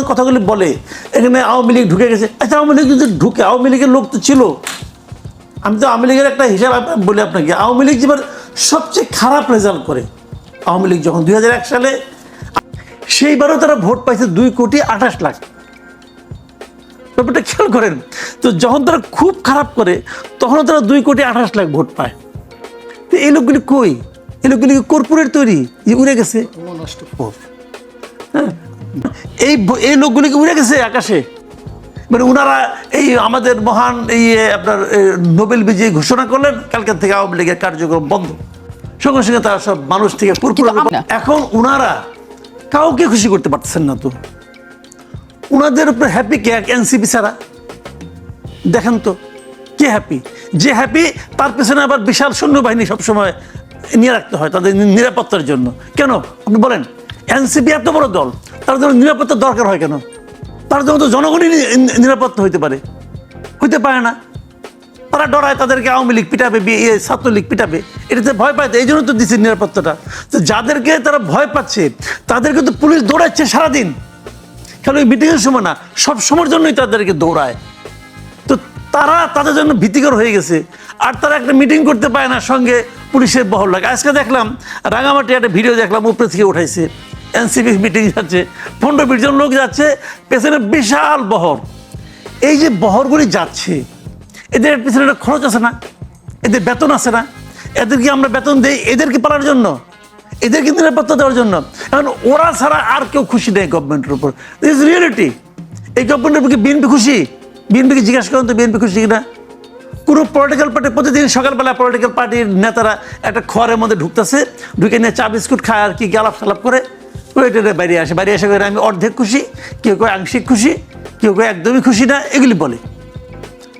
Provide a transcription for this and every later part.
যখন কথাগুলি বলে। এখানে আওয়ামী লীগ ঢুকে গেছে। আচ্ছা আওয়ামী লীগ যদি ঢুকে আওয়ামী লীগের লোক তো ছিল। আমি তো আওয়ামী লীগের একটা হিসাব বলি আপনাকে। আওয়ামী লীগ যেবার সবচেয়ে খারাপ রেজাল্ট করে আওয়ামী লীগ যখন দুই সালে সেইবারও তারা ভোট পাইছে দুই কোটি আঠাশ লাখ। ব্যাপারটা খেয়াল করেন তো যখন তারা খুব খারাপ করে তখনও তারা দুই কোটি আঠাশ লাখ ভোট পায়। তো এই লোকগুলি কই? এই লোকগুলি কর্পোরেট তৈরি? যে উড়ে গেছে। হ্যাঁ। এই এই লোকগুলিকে উড়ে গেছে আকাশে? মানে ওনারা এই আমাদের মহান এই আপনার নোবেল বিজয়ী ঘোষণা করলেন কালকে থেকে আওয়ামী লীগের কার্যক্রম বন্ধ। সঙ্গে সঙ্গে তারা সব মানুষ থেকে পুরপুর এখন ওনারা কাউকে খুশি করতে পারতেছেন না তো। ওনাদের উপরে হ্যাপি কে? এক এনসিপি ছাড়া। দেখেন তো কে হ্যাপি যে হ্যাপি তার পেছনে আবার বিশাল সৈন্যবাহিনী সবসময় নিয়ে রাখতে হয় তাদের নিরাপত্তার জন্য। কেন? আপনি বলেন এনসিপি এত বড় দল। তার জন্য নিরাপত্তার দরকার হয় কেন? তার জন্য তো জনগণই নিরাপত্তা হইতে পারে। হইতে পারে না। তারা ডরায় তাদেরকে আওয়ামী লীগ পিটাবে বি- ইয়ে, ছাত্রলীগ পিটাবে। এটাতে ভয় পায় এই জন্য তো দিচ্ছে নিরাপত্তাটা। তো যাদেরকে তারা ভয় পাচ্ছে তাদেরকে তো পুলিশ দৌড়াচ্ছে সারাদিন। কেন ওই মিটিংয়ের সময় না সব সময়ের জন্যই তাদেরকে দৌড়ায়। তো তারা তাদের জন্য ভীতিকর হয়ে গেছে। আর তারা একটা মিটিং করতে পারে না সঙ্গে পুলিশের বহর লাগে। আজকে দেখলাম রাঙামাটি একটা ভিডিও দেখলাম উপরে থেকে উঠাইছে। এনসিপি মিটিং যাচ্ছে, পনেরো বিশ জন লোক যাচ্ছে, পেছনে বিশাল বহর। এই যে বহরগুলি যাচ্ছে, এদের পিছনে একটা খরচ আছে না? এদের বেতন আছে না? এদেরকে আমরা বেতন দেই এদেরকে পালার জন্য? এদেরকে নিরাপত্তা দেওয়ার জন্য? এখন ওরা ছাড়া আর কেউ খুশি নেই গভর্নমেন্টের উপর। দিস রিয়েলিটি এই গভর্নমেন্টের কি বিএনপি খুশি? বিএনপিকে জিজ্ঞাসা করেন তো বিএনপি খুশি কিনা? কোনো পলিটিক্যাল পার্টি প্রতিদিন সকালবেলা পলিটিক্যাল পার্টির নেতারা একটা খড়ের মধ্যে ঢুকতেছে, ঢুকে নিয়ে চা বিস্কুট খায় আর কি গালাপ সালাপ করে। ওইটা বাইরে আসে। বাইরে এসে করে আমি অর্ধেক খুশি, কেউ কেউ আংশিক খুশি, কেউ কেউ একদমই খুশি না, এগুলি বলে।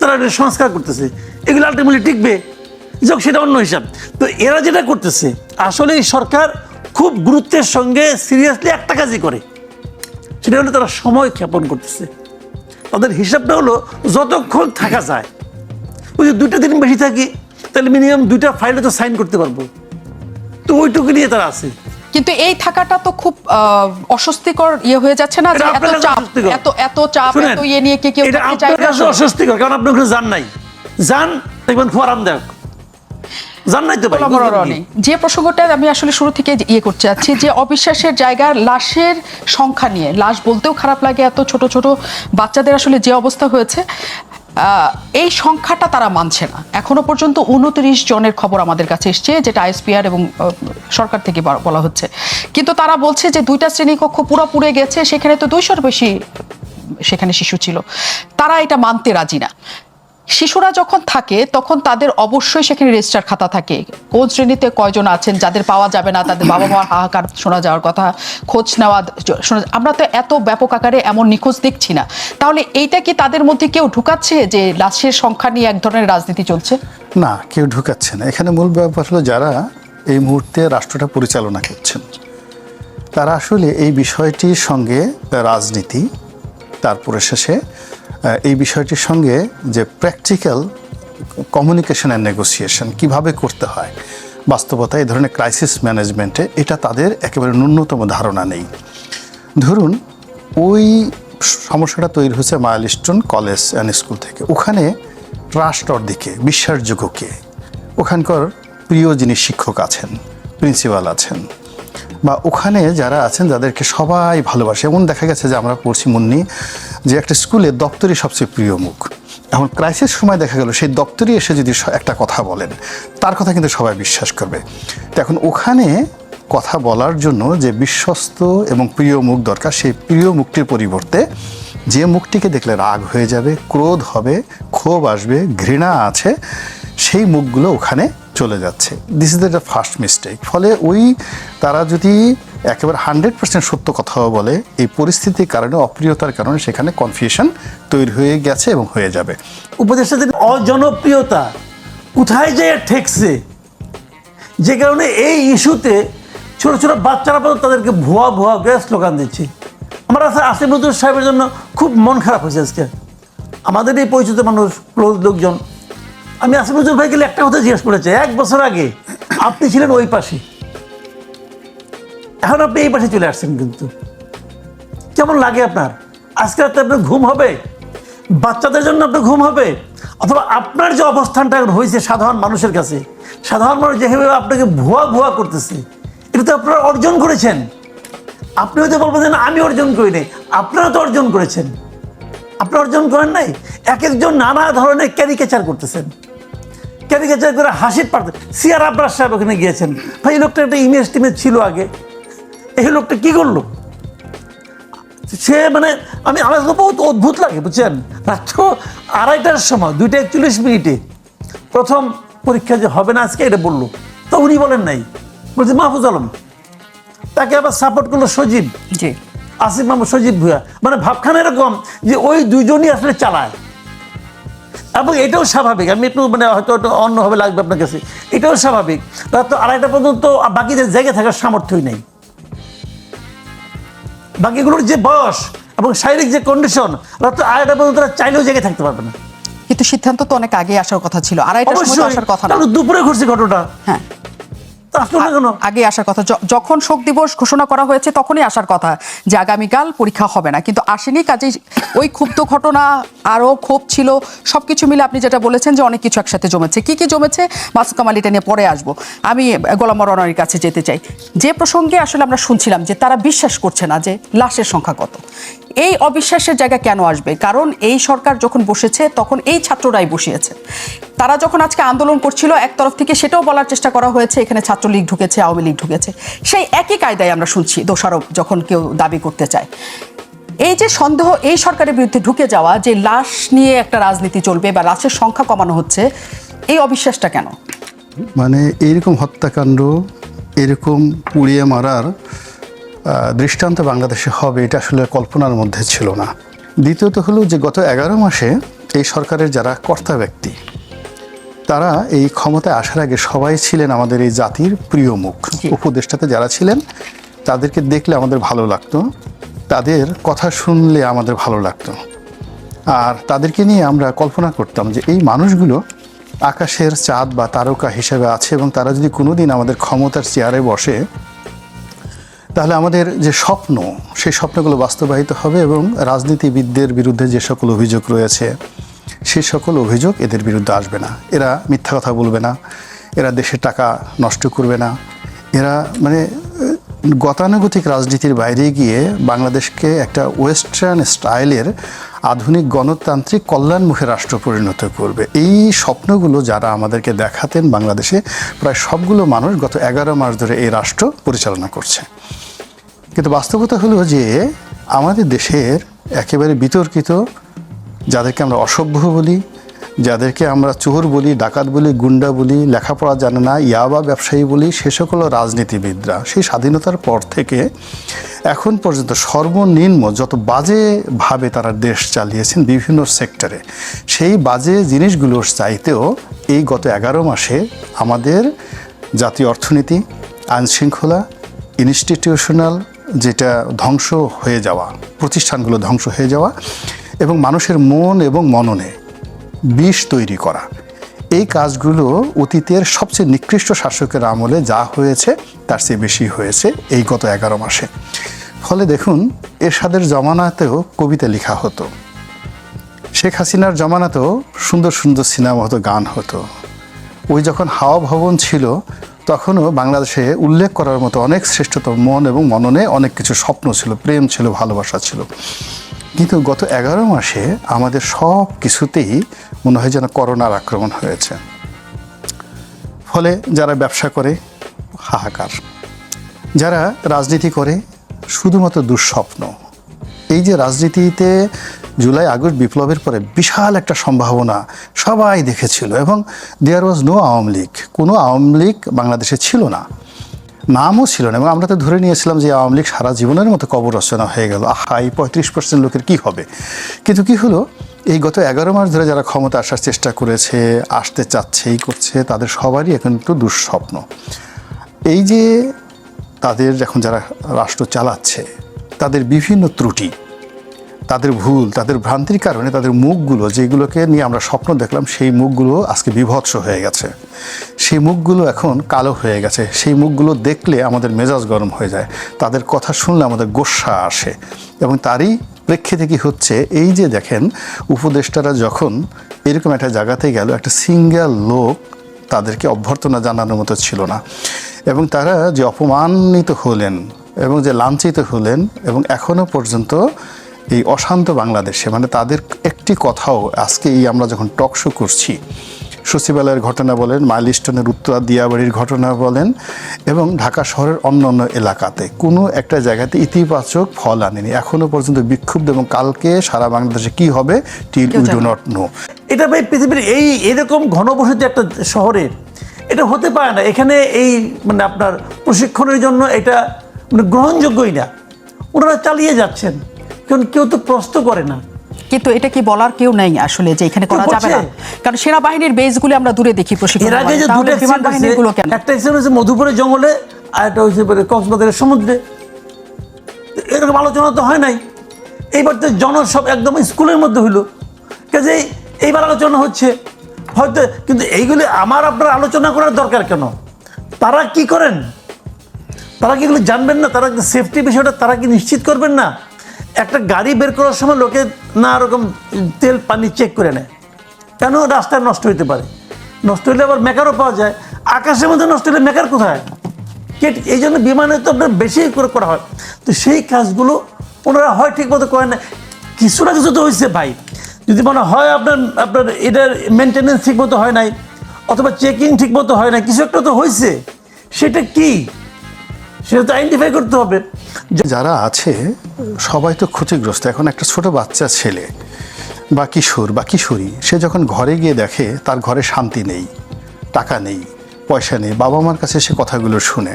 তারা এটা সংস্কার করতেছে। এগুলো আলটিমেটলি টিকবে। যাক, সেটা অন্য হিসাব। তো এরা যেটা করতেছে, আসলে এই সরকার খুব গুরুত্বের সঙ্গে সিরিয়াসলি একটা কাজই করে। সেটা হলো তারা সময় ক্ষেপণ করতেছে। তাদের হিসাবটা হলো যতক্ষণ থাকা যায়। ওই যে দুইটা দিন বেশি থাকি, তাহলে মিনিমাম দুইটা ফাইলে তো সাইন করতে পারব। তো ওইটুকু নিয়ে তারা আছে। কিন্তু এই থাকাটা তো খুব অস্বস্তিকর ইয়ে হয়ে যাচ্ছে না যে এত চাপ এত এত চাপ এত ইয়ে নিয়ে কে কেউ আপনার কাছে অস্বস্তিকর কারণ আপনি ওখানে যান নাই। যান দেখবেন খুব আরামদায়ক। যে প্রসঙ্গটা আমি আসলে শুরু থেকে ইয়ে করতে চাচ্ছি যে অবিশ্বাসের জায়গার লাশের সংখ্যা নিয়ে লাশ বলতেও খারাপ লাগে এত ছোট ছোট বাচ্চাদের আসলে যে অবস্থা হয়েছে। এই সংখ্যাটা তারা মানছে না। এখনও পর্যন্ত উনত্রিশ জনের খবর আমাদের কাছে এসছে যেটা আইএসপিআর এবং সরকার থেকে বলা হচ্ছে। কিন্তু তারা বলছে যে দুইটা শ্রেণীকক্ষ পুরো পুড়ে গেছে, সেখানে তো দুইশোর বেশি, সেখানে শিশু ছিল। তারা এটা মানতে রাজি না। শিশুরা যখন থাকে, তখন তাদের অবশ্যই সেখানে রেজিস্টার খাতা থাকে। কোন শ্রেণীতে কয়জন আছেন, যাদের পাওয়া যাবে না, তাদের বাবা মার হাহাকার শোনা যাওয়ার কথা, খোঁজ নেওয়া শোনা আমরা তো এত ব্যাপক আকারে এমন নিখোঁজ দেখছি না। তাহলে এইটা কি তাদের মধ্যে কেউ ঢুকাচ্ছে যে লাশের সংখ্যা নিয়ে এক ধরনের রাজনীতি চলছে? না, কেউ ঢুকাচ্ছে না। এখানে মূল ব্যাপার হলো যারা এই মুহূর্তে রাষ্ট্রটা পরিচালনা করছেন, তারা আসলে এই বিষয়টির সঙ্গে রাজনীতি, তারপরে শেষে এই বিষয়টির সঙ্গে যে প্র্যাকটিক্যাল কমিউনিকেশন অ্যান্ড নেগোসিয়েশন কীভাবে করতে হয়, বাস্তবতা, এই ধরনের ক্রাইসিস ম্যানেজমেন্টে এটা তাদের একেবারে ন্যূনতম ধারণা নেই। ধরুন, ওই সমস্যাটা তৈরি হয়েছে মাইলস্টোন কলেজ অ্যান্ড স্কুল থেকে। ওখানে ট্রাস্ট দিকে, বিশ্বাসযোগ্য কে? ওখানকার প্রিয় যিনি শিক্ষক আছেন প্রিন্সিপাল আছেন বা ওখানে যারা আছেন, যাদেরকে সবাই ভালোবাসে, এমন দেখা গেছে যে আমরা পড়ছি মুন্নি, যে একটা স্কুলে দপ্তরই সবচেয়ে প্রিয় মুখ। এখন ক্রাইসিস সময় দেখা গেল, সেই দপ্তরই এসে যদি একটা কথা বলেন, তার কথা কিন্তু সবাই বিশ্বাস করবে। তো এখন ওখানে কথা বলার জন্য যে বিশ্বস্ত এবং প্রিয় মুখ দরকার, সেই প্রিয় মুখটির পরিবর্তে যে মুখটিকে দেখলে রাগ হয়ে যাবে, ক্রোধ হবে, ক্ষোভ আসবে, ঘৃণা আছে, সেই মুখগুলো ওখানে চলে যাচ্ছে। This is the first mistake ফলে ওই তারা যদি একেবারে হান্ড্রেড পার্সেন্ট সত্য কথাও বলে, এই পরিস্থিতির কারণে, অপ্রিয়তার কারণে সেখানে কনফিউশন তৈরি হয়ে গেছে এবং হয়ে যাবে। উপদেষ্টাদের অজনপ্রিয়তা কোথায় যায় ঠেকছে, যে কারণে এই ইস্যুতে ছোট ছোট বাচ্চারা পর্যন্ত তাদেরকে ভুয়া ভুয়া করে স্লোগান দিচ্ছে। আমার আছে আসিফ সাহেবের জন্য খুব মন খারাপ হয়েছে আজকে। আমাদের এই পরিচিত মানুষ ক্লোজ লোকজন আমি আসিফ নজরুল ভাই গেলে একটা কথা জিজ্ঞেস করেছে। এক বছর আগে আপনি ছিলেন ওই পাশে। এখন আপনি এই পাশে চলে আসছেন কিন্তু। কেমন লাগে আপনার? আজকে রাতে আপনার ঘুম হবে? বাচ্চাদের জন্য আপনার ঘুম হবে? অথবা আপনার যে অবস্থানটা হয়েছে সাধারণ মানুষের কাছে, সাধারণ মানুষ যেভাবে আপনাকে ভুয়া ভুয়া করতেছে, এটা তো আপনারা অর্জন করেছেন। আপনি হয়তো বলবেন আমি অর্জন করি নাই আপনারা তো অর্জন করেছেন। আপনি অর্জন করেন নাই? এক একজন নানা ধরনের ক্যারিকেচার করতেছেন। ক্যারিকেচার করে হাসির পারতে সিয়ার আব্রাস সাহেব ওখানে গিয়েছেন। ভাই, এই লোকটা একটা ইমেজ টিমেজ ছিল আগে। এই লোকটা কি করল? সে মানে আমি আমার বহুত অদ্ভুত লাগে, বুঝছেন? রাত্র আড়াইটার সময়, দুইটা একচল্লিশ মিনিটে। প্রথম পরীক্ষা যে হবে না আজকে, এটা বলল। তো উনি বলেন নাই। বলছে, মাহফুজ আলম, তাকে আবার সাপোর্ট করল সজীব। জি। আসিফ মাহমুদ সজীব ভুয়া মানে ভাবখানা এরকম যে ওই দুইজনই আসলে চালায়। এবং এটাও স্বাভাবিক। আমি একটু মানে হয়তো একটু অন্যভাবে লাগবে আপনার কাছে। এটাও স্বাভাবিক। তো আড়াইটা পর্যন্ত বাকিদের জায়গায় থাকার সামর্থ্যই নেই। বাকিগুলোর যে বয়স এবং শারীরিক যে কন্ডিশন রাত তো আড়াইটা পর্যন্ত তারা চাইলেও জায়গায় থাকতে পারবে না। কিন্তু সিদ্ধান্ত তো অনেক আগে আসার কথা ছিল। আড়াইটার সময় আসার কথা না। দুপুরে ঘটছে ঘটনা হ্যাঁ। আগে আসার কথা। যখন শোক দিবস ঘোষণা করা হয়েছে তখনই আসার কথা যে আগামীকাল পরীক্ষা হবে না। কিন্তু আসেনি কাজেই ওই ক্ষুব্ধ ঘটনা আরও ক্ষোভ ছিল। সবকিছু মিলে আপনি যেটা বলেছেন যে অনেক কিছু একসাথে জমেছে। কি কি জমেছে? মাসুদ কামাল এটা নিয়ে পরে আসব। আমি গোলাম রনারির কাছে যেতে চাই। যে প্রসঙ্গে আসলে আমরা শুনছিলাম যে তারা বিশ্বাস করছে না যে লাশের সংখ্যা কত। এই অবিশ্বাসের জায়গা কেন আসবে? কারণ এই সরকার যখন বসেছে তখন এই ছাত্ররাই বসিয়েছে। তারা যখন আজকে আন্দোলন করছিল এক তরফ থেকে সেটাও বলার চেষ্টা করা হয়েছে। এখানে ছাত্রলীগ ঢুকেছে, আওয়ামী লীগ ঢুকেছে। সেই একই কায়দায় আমরা শুনছি দোষারোপ যখন কেউ দাবি করতে চায়। এই যে সন্দেহ এই সরকারের বিরুদ্ধে ঢুকে যাওয়া, যে লাশ নিয়ে একটা রাজনীতি চলবে বা লাশের সংখ্যা কমানো হচ্ছে, এই অবিশ্বাসটা কেন? মানে এইরকম হত্যাকাণ্ড, এরকম পুড়িয়ে মারার দৃষ্টান্ত বাংলাদেশে হবে এটা আসলে কল্পনার মধ্যে ছিল না। দ্বিতীয়ত হলো যে গত এগারো মাসে এই সরকারের যারা কর্তা ব্যক্তি তারা এই ক্ষমতায় আসার আগে সবাই ছিলেন আমাদের এই জাতির প্রিয় মুখ। উপদেষ্টাতে যারা ছিলেন তাদেরকে দেখলে আমাদের ভালো লাগতো তাদের কথা শুনলে আমাদের ভালো লাগতো। আর তাদেরকে নিয়ে আমরা কল্পনা করতাম যে এই মানুষগুলো আকাশের চাঁদ বা তারকা হিসেবে আছে এবং তারা যদি কোনোদিন আমাদের ক্ষমতার চেয়ারে বসে তাহলে আমাদের যে স্বপ্ন সেই স্বপ্নগুলো বাস্তবায়িত হবে এবং রাজনীতিবিদদের বিরুদ্ধে যে সকল অভিযোগ রয়েছে সেই সকল অভিযোগ এদের বিরুদ্ধে আসবে না। এরা মিথ্যা কথা বলবে না। এরা দেশের টাকা নষ্ট করবে না। এরা মানে গতানুগতিক রাজনীতির বাইরে গিয়ে বাংলাদেশকে একটা ওয়েস্টার্ন স্টাইলের আধুনিক গণতান্ত্রিক কল্যাণমুখী রাষ্ট্র পরিণত করবে। এই স্বপ্নগুলো যারা আমাদেরকে দেখাতেন বাংলাদেশে, প্রায় সবগুলো মানুষ গত এগারো মাস ধরে এই রাষ্ট্র পরিচালনা করছে। কিন্তু বাস্তবতা হলো যে, আমাদের দেশের একেবারে বিতর্কিত যাদেরকে আমরা অসভ্য বলি, যাদেরকে আমরা চোর বলি, ডাকাত বলি, গুন্ডা বলি, লেখাপড়া জানে না ইয়াবা ব্যবসায়ী বলি, সে সকল রাজনীতিবিদরা। সেই স্বাধীনতার পর থেকে এখন পর্যন্ত সর্বনিম্ন যত বাজেভাবে তারা দেশ চালিয়েছেন বিভিন্ন সেক্টরে, সেই বাজে জিনিসগুলোর চাইতেও এই গত এগারো মাসে আমাদের জাতীয় অর্থনীতি আইনশৃঙ্খলা ইনস্টিটিউশনাল যেটা ধ্বংস হয়ে যাওয়া, প্রতিষ্ঠানগুলো ধ্বংস হয়ে যাওয়া এবং মানুষের মন এবং মননে বিষ তৈরি করা। এই কাজগুলো অতীতের সবচেয়ে নিকৃষ্ট শাসকের আমলে যা হয়েছে, তার চেয়ে বেশি হয়েছে এই গত এগারো মাসে। ফলে দেখুন, এরশাদের জমানাতেও কবিতা লেখা হতো। শেখ হাসিনার জমানাতেও সুন্দর সুন্দর সিনেমা হতো গান হতো। ওই যখন হাওয়া ভবন ছিল, তখনও বাংলাদেশে উল্লেখ করার মতো অনেক শ্রেষ্ঠতম মন এবং মননে অনেক কিছু স্বপ্ন ছিল, প্রেম ছিল, ভালোবাসা ছিল। কিন্তু গত এগারো মাসে আমাদের সব কিছুতেই মনে হয় যেন করোনার আক্রমণ হয়েছে। ফলে যারা ব্যবসা করে, হাহাকার। যারা রাজনীতি করে, শুধুমাত্র দুঃস্বপ্ন। এই যে রাজনীতিতে জুলাই, আগস্ট বিপ্লবের পরে বিশাল একটা সম্ভাবনা সবাই দেখেছিল এবং there was no Awami League. কোনো আওয়ামী লীগ বাংলাদেশে ছিল না। নামও ছিল না। এবং আমরা তো ধরে নিয়েছিলাম যে আওয়ামী লীগ সারা জীবনের মতো কবর রচনা হয়ে গেল। আহা, এই পঁয়ত্রিশ পার্সেন্ট লোকের কী হবে? কিন্তু কি হলো? এই গত এগারো মাস ধরে যারা ক্ষমতা আসার চেষ্টা করেছে, আসতে চাচ্ছে, এই করছে, তাদের সবারই এখন একটু দুঃস্বপ্ন। এই যে তাদের এখন যারা রাষ্ট্র চালাচ্ছে, তাদের বিভিন্ন ত্রুটি, তাদের ভুল, তাদের ভ্রান্তির কারণে তাদের মুখগুলো, যেগুলোকে নিয়ে আমরা স্বপ্ন দেখলাম, সেই মুখগুলো আজকে বিভৎস হয়ে গেছে। সেই মুখগুলো এখন কালো হয়ে গেছে। সেই মুখগুলো দেখলে আমাদের মেজাজ গরম হয়ে যায়। তাদের কথা শুনলে আমাদের গোস্সা আসে। এবং তারই প্রেক্ষিতে কি হচ্ছে? এই যে দেখেন, উপদেষ্টারা যখন এরকম একটা জায়গাতে গেল, একটা সিঙ্গেল লোক তাদেরকে অভ্যর্থনা জানানোর মতো ছিল না। এবং তারা যে অপমানিত হলেন এবং যে লাঞ্ছিত হলেন এবং এখনও পর্যন্ত এই অশান্ত বাংলাদেশে মানে তাদের একটি কথাও আজকে এই আমরা যখন টক শো করছি সচিবালয়ের ঘটনা বলেন মাইলস্টোনের উত্তরা দিয়াবাড়ির ঘটনা বলেন এবং ঢাকা শহরের অন্য অন্য এলাকাতে। কোনো একটা জায়গাতে ইতিবাচক ফল আনেনি। এখনও পর্যন্ত বিক্ষুব্ধ এবং কালকে সারা বাংলাদেশে কি হবে? Till we do not know এটা ভাই পৃথিবীর এই এরকম ঘনবসতি একটা শহরে এটা হতে পারে না। এখানে এই মানে আপনার প্রশিক্ষণের জন্য এটা মানে গ্রহণযোগ্যই না। ওনারা চালিয়ে যাচ্ছেন। কারণ কেউ তো প্রশ্ন করে না। কিন্তু এটা কি বলার কেউ নেই আসলে যে এখানে করা যাবে না? কারণ সেনাবাহিনীর বেসগুলো আমরা দূরে দেখি প্রশিক্ষণ আগে যে দুটো বিমান বাহিনীগুলো কেন? একটা হয়েছে মধুপুরের জঙ্গলে আর একটা পরে কক্সবাজারের সমুদ্রে। এরকম আলোচনা তো হয় নাই। এইবার তো জনসব একদম স্কুলের মধ্যে হইল। কাজেই এইবার আলোচনা হচ্ছে। হয়তো কিন্তু এইগুলি আমার আপনার আলোচনা করার দরকার কেন? তারা কি করেন? তারা কি এগুলো জানবেন না? তারা সেফটি বিষয়টা তারা কি নিশ্চিত করবেন না? একটা গাড়ি বের করার সময় লোকে না রকম তেল, পানি চেক করে নেয়। কেন? রাস্তায় নষ্ট হইতে পারে। নষ্ট হলে আবার মেকারও পাওয়া যায়। আকাশের মধ্যে নষ্ট হলে মেকার কোথায়? কে এই জন্য বিমানে তো আপনার বেশি করে করা হয়। তো সেই কাজগুলো ওনারা হয় ঠিক মতো করেন না। কিছু না কিছু তো হয়েছে ভাই। যদি মনে হয় আপনার আপনার এটার মেনটেনেন্স ঠিক মতো হয় নাই, অথবা চেকিং ঠিক মতো হয় না কিছু একটা তো হয়েছে সেটা কি? সেটা তো আইডেন্টিফাই করতে হবে। যারা আছে, সবাই তো ক্ষতিগ্রস্ত। এখন একটা ছোট বাচ্চা ছেলে, বা কিশোর, বা কিশোরী, সে যখন ঘরে গিয়ে দেখে, তার ঘরে শান্তি নেই, টাকা নেই, পয়সা নেই বাবা মার কাছে সে কথাগুলো শুনে।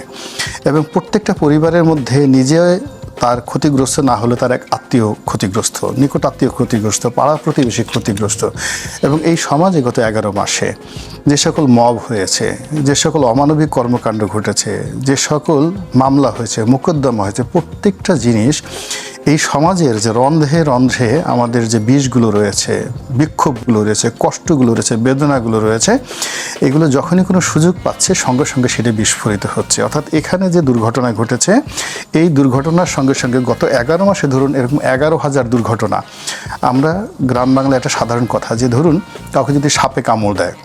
এবং প্রত্যেকটা পরিবারের মধ্যে নিজে তার ক্ষতিগ্রস্ত না হলে তার এক আত্মীয় ক্ষতিগ্রস্ত, নিকট আত্মীয় ক্ষতিগ্রস্ত, পাড়া প্রতিবেশী ক্ষতিগ্রস্ত। এবং এই সমাজে গত এগারো মাসে যে সকল মব হয়েছে, যে সকল অমানবিক কর্মকাণ্ড ঘটেছে, যে সকল মামলা হয়েছে, মোকদ্দমা হয়েছে, প্রত্যেকটা জিনিস এই সমাজের যে রন্ধ্রে রন্ধ্রে আমাদের যে বিষগুলো রয়েছে, বিক্ষোভগুলো রয়েছে, কষ্টগুলো রয়েছে, বেদনাগুলো রয়েছে, এগুলো যখনই কোনো সুযোগ পাচ্ছে, সঙ্গে সঙ্গে সেটা বিস্ফোরিত হচ্ছে। অর্থাৎ এখানে যে দুর্ঘটনা ঘটেছে, এই দুর্ঘটনার সঙ্গে সঙ্গে গত এগারো মাসে ধরুন এরকম এগারো হাজার দুর্ঘটনা, আমরা গ্রাম বাংলায় একটা সাধারণ কথা যে ধরুন কাউকে যদি সাপে কামড় দেয়,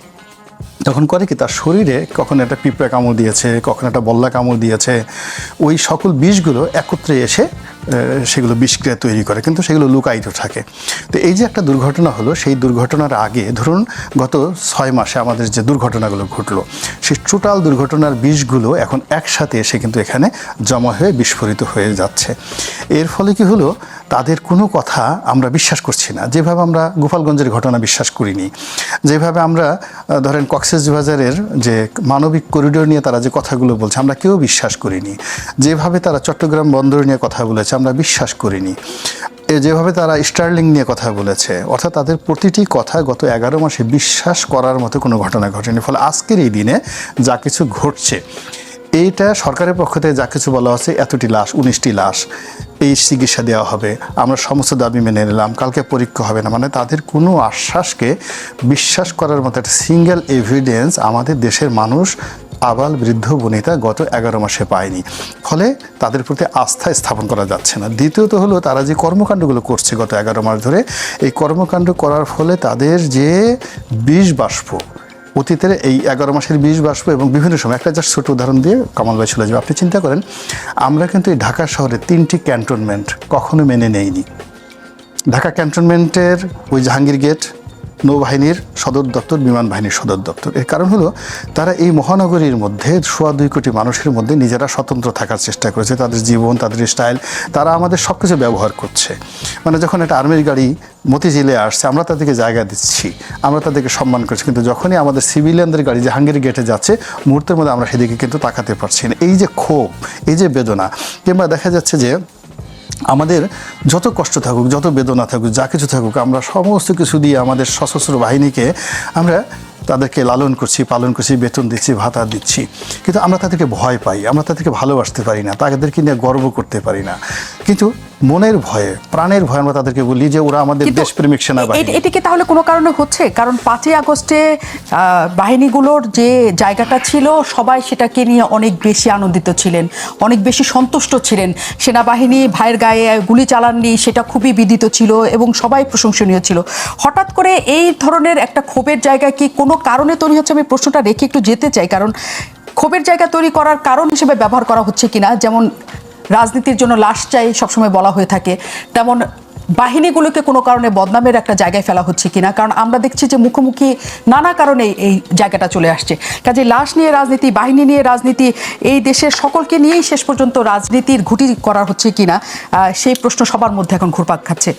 তখন করে কি তার শরীরে কখন একটা পিঁপড়া কামড় দিয়েছে, কখন একটা বল্লা কামড় দিয়েছে, ওই সকল বিষগুলো একত্রে এসে সেগুলো বিষক্রিয়া তৈরি করে, কিন্তু সেগুলো লুকায়িত থাকে। তো এই যে একটা দুর্ঘটনা হলো, সেই দুর্ঘটনার আগে ধরুন গত ছয় মাসে আমাদের যে দুর্ঘটনাগুলো ঘটলো, সেই টোটাল দুর্ঘটনার বিষগুলো এখন একসাথে এসে কিন্তু এখানে জমা হয়ে বিস্ফোরিত হয়ে যাচ্ছে। এর ফলে কি হলো, তাদের কোনো কথা আমরা বিশ্বাস করছি না। যেভাবে আমরা গোপালগঞ্জের ঘটনা বিশ্বাস করিনি, যেভাবে আমরা ধরেন কক্সেস বাজারের যে মানবিক করিডোর নিয়ে তারা যে কথাগুলো বলছে, আমরা কেউ বিশ্বাস করিনি। যেভাবে তারা চট্টগ্রাম বন্দর নিয়ে কথা বলেছে আমরা বিশ্বাস করিনি। এ যেভাবে তারা স্টার্লিং নিয়ে কথা বলেছে, অর্থাৎ তাদের প্রতিটি কথা গত এগারো মাসে বিশ্বাস করার মতো কোনো ঘটনা ঘটেনি। ফলে আজকের এই দিনে যা কিছু ঘটছে, এইটা সরকারের পক্ষ থেকে যা কিছু বলা হচ্ছে এতটি লাশ, উনিশটি লাশ, এই চিকিৎসা দেওয়া হবে, আমরা সমস্ত দাবি মেনে নিলাম, কালকে পরীক্ষা হবে না মানে তাদের কোনো আশ্বাসকে বিশ্বাস করার মতো একটা সিঙ্গেল এভিডেন্স আমাদের দেশের মানুষ আবাল বৃদ্ধ বনিতা গত এগারো মাসে পায়নি। ফলে তাদের প্রতি আস্থা স্থাপন করা যাচ্ছে না। দ্বিতীয়ত হলো, তারা যে কর্মকাণ্ডগুলো করছে গত এগারো মাস ধরে, এই কর্মকাণ্ড করার ফলে তাদের যে বিষ বাষ্প, অতীতের এই এগারো মাসের বিষ বাষ্প এবং বিভিন্ন সময়, একটা জাস্ট ছোট উদাহরণ দিয়ে কামাল ভাই চলে যাবে। আপনি চিন্তা করেন, আমরা কিন্তু এই ঢাকা শহরে তিনটি ক্যান্টনমেন্ট কখনো মেনে নেইনি। ঢাকা ক্যান্টনমেন্টের ওই জাহাঙ্গীর গেট নৌবাহিনীর সদর দপ্তর, বিমান বাহিনীর সদর দপ্তর। এর কারণ হলো, তারা এই মহানগরীর মধ্যে সোয়া দুই কোটি মানুষের মধ্যে নিজেরা স্বতন্ত্র থাকার চেষ্টা করেছে। তাদের জীবন, তাদের স্টাইল তারা আমাদের সব কিছু ব্যবহার করছে। মানে যখন একটা আর্মির গাড়ি মতিঝিলে আসছে, আমরা তাদেরকে জায়গা দিচ্ছি, আমরা তাদেরকে সম্মান করছি, কিন্তু যখনই আমাদের সিভিলিয়ানদের গাড়ি জাহাঙ্গীর গেটে যাচ্ছে, মুহূর্তের মধ্যে আমরা সেদিকে কিন্তু তাকাতে পারছি না। এই যে ক্ষোভ, এই যে বেদনা, কিংবা দেখা যাচ্ছে যে আমাদের যত কষ্ট থাকুক, যত বেদনা থাকুক, যা কিছু থাকুক, আমরা সমস্ত কিছু দিয়ে আমাদের সশস্ত্র বাহিনীকে আমরা তাদেরকে লালন করছি, পালন করছি, বেতন দিচ্ছি, ভাতা দিচ্ছি। কিন্তু আমরা তাদেরকে ভয় পাই, আমরা তাদেরকে ভালোবাসতে পারি না, তাদেরকে নিয়ে গর্ব করতে পারি না। কিন্তু মনের ভয়ে প্রাণের ভয়ে আমরা তাদেরকে বলি যে ওরা আমাদের দেশপ্রেমিক সেনাবাহিনী। এ- এটা কি তাহলে কোনো কারণে হচ্ছে? কারণ পাঁচই আগস্টে বাহিনীগুলোর যে জায়গাটা ছিল সবাই সেটাকে নিয়ে অনেক বেশি আনন্দিত ছিলেন অনেক বেশি সন্তুষ্ট ছিলেন। সেনাবাহিনী ভাইয়ের গায়ে গুলি চালাননি সেটা খুবই বিদিত ছিল এবং সবাই প্রশংসনীয় ছিল। হঠাৎ করে এই ধরনের একটা ক্ষোভের জায়গা কি কোনো কারণে তৈরি হচ্ছে? আমি প্রশ্নটা রেখে একটু যেতে চাই কারণ ক্ষোভের জায়গা তৈরি করার কারণ হিসেবে ব্যবহার করা হচ্ছে কিনা? যেমন রাজনীতির জন্য লাশ চাই সবসময় বলা হয়ে থাকে। তেমন বাহিনীগুলোকে কোনো কারণে বদনামের একটা জায়গায় ফেলা হচ্ছে কিনা? কারণ আমরা দেখছি যে মুখোমুখি নানা কারণে এই জায়গাটা চলে আসছে। কাজে লাশ নিয়ে রাজনীতি, বাহিনী নিয়ে রাজনীতি, এই দেশের সকলকে নিয়েই শেষ পর্যন্ত রাজনীতির ঘুটি করা হচ্ছে কিনা? সেই প্রশ্ন সবার মধ্যে এখন ঘুরপাক খাচ্ছে।